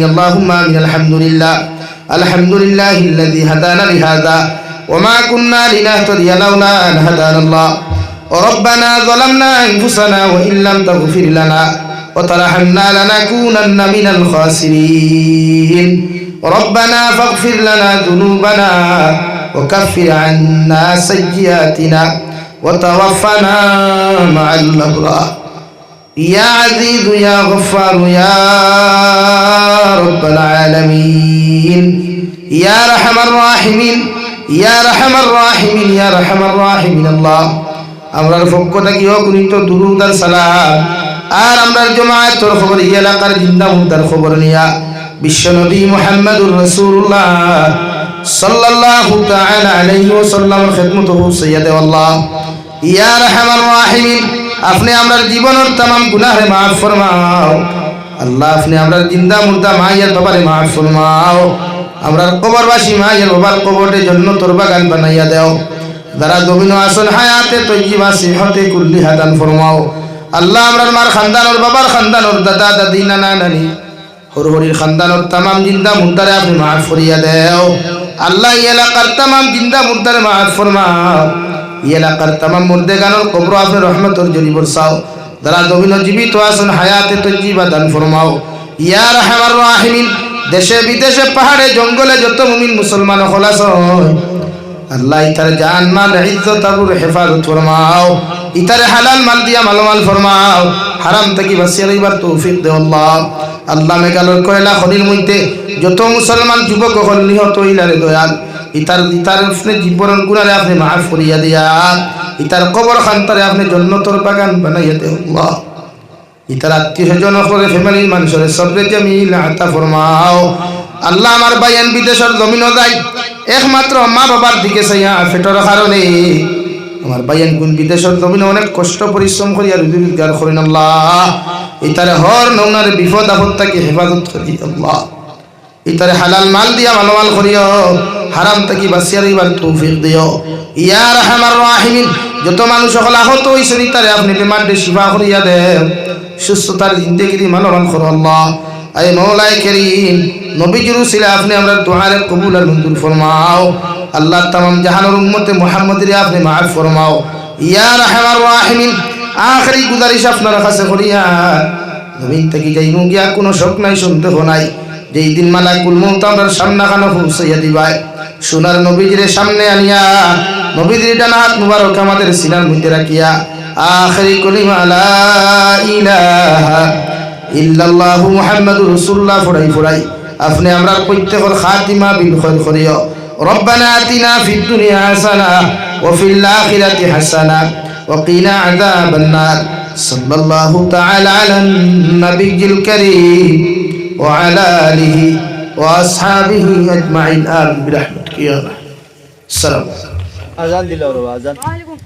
آمين اللهم آمين الحمد لله. الحمد لله الذي هدانا لهذا. وما كنا لنهتدي لولا أن هدانا الله. ربنا ظلمنا أنفسنا وإن لم تغفر لنا وترحمنا لنكونن من الخاسرين. ربنا فاغفر لنا ذنوبنا وكفر عنا سيئاتنا وتوفنا مع الأبرار. يا عزيز يا غفار يا رب العالمين يا رحم الراحمين يا رحم الراحمين يا رحم الراحمين الله আমরার পক্ষ থেকে অগণিত দুরুদ আর সালাম আর আমরার জমায়েতর খবর এই এলাকার জিন্দা মুদ্দার খবর নিয়া বিশ্বনবী মুহাম্মদুর রাসূলুল্লাহ সাল্লাল্লাহু তাআলা আলাইহি ওয়াসাল্লামের খিদমত সাইয়্যিদে আল্লাহ ইয়া রাহমার রাহিমিন আপনি আমরা জীবনের তাম গুনাহে মাফ ফরমাও। আল্লাহ, আপনি আমরার জিন্দা মুর্দা মাইয়ের বাবারে মাফ ফরমাও। আমরা কবরবাসী মাইয়ের বাবার কবরের জন্য তোর বাগান বানাইয়া দেও। যারা দবিন আসন হায়াতে তৈজিবা সিহতে কুল্লি হাদান ফরমাও। আল্লাহ, আমরার মার খানদানোর বাবার খানদানোর দাদা, দাদি, নানা, নানি, হরহরির খানদানোর তামাম জিন্দা মুর্দারে আপনি মাফ ফরিয়া দেও। আল্লাহ এলাকার তামাম জিন্দা মুর্দারে মাফ ফরমাও। এই এলাকার তামাম মুর্দে গানোর কবর আপনি রহমতর জরি বরসাও যারা জমিন জীবিত আসন হায়াতে তৈজিবা দান ফরমাও। ইয়া রাহমার রাহিমিন, দেশে বিদেশে পাহাড়ে, জঙ্গলে যত মুমিন মুসলমান হলাস আল্লাহ ইতারে জান মাল, ইজ্জত আবুর হেফাজত ফরমাও। ইতারে হালাল মাল দিয়া মালমাল ফরমাও। হারাম থেকে বাঁচিয়ে লইবার তৌফিক দে আল্লাহ। মেঘালয় কয়লা খনির মধ্যে যত মুসলমান, যুবক হল নিহত ইলারে দয়াল। ইতার ইতার আপনি জীবন গুণারে আপনি মাফ করিয়া দিয়া, ইতার কবর খান্তারে আপনি জন্নতর বাগান বানাইয়া দে আল্লাহ। ইতার আত্মীয় স্বজন করে ফ্যামিলির মানুষের সবরে জামিল আতা ফরমাও। আল্লাহ আমার বাইয়ান বিদেশের জমিনও যায় একমাত্র মা বাবার দিকে চাইয়া ফেটর কারণে। আমার বাইয়ান কোন বিদেশের জমিনে অনেক কষ্ট, পরিশ্রম করি আর রোজগার করেন আল্লাহ। ইতারে হর নৌনার বিপদ আপদ তাকে হেফাজত করি আল্লাহ। ইতারে হালাল মাল দিয়া ভালো মাল করিও, হারাম তাকি বাসিয়ার এবার তৌফিক দিও। ইয়া রাহমার রাহিমিন, যত মানুষ সকল আহত হইছে ইতারে আপনি বেমার শিফা করিয়া দেন। সুস্থতার জিন্দেগি মানবান করো আল্লাহ। আয় মৌলাই করিম, নবীজির উসিলে আপনি আমরা দোয়ারে কবুল আর মঞ্জুর ফরমাও। আল্লাহ তামাম জাহানুর উম্মতে মুহাম্মদের আপনি মাফ ফরমাও। ইয়া রাহমার রাহিমিন, আখরি গুজারিশ আপনার কাছে করিয়া। জমিন থেকে যাই গিয়া কোনো শোক নাই, সন্দেহ নাই। যেই দিন মালাকুল মৌত আমার সামনা খানো সৈয়া দিবাই সোনার নবীজির সামনে আনিয়া, নবীজির ডানা হাত মুবারক আমাদের সিনার মধ্যে রাখিয়া, আখরি কলিমা, লা ইলাহা ইল্লাল্লাহু মুহাম্মাদুর রাসূলুল্লাহ ফড়াই ফুরাই আপনি আমরা প্রত্যেকর খাতিমা বিল খৈর করিও। রব্বানা আতিনা ফিদ দুনিয়া হাসানা ওয়া ফিল আখিরাতি হাসানা ওয়া কিনা আযাবান নার সাল্লাল্লাহু তাআলা আলা নবিয়্যিল কারীম। وعلى آله وأصحابه أجمعين. آمين برحمتك يا رحمة. السلام. عليكم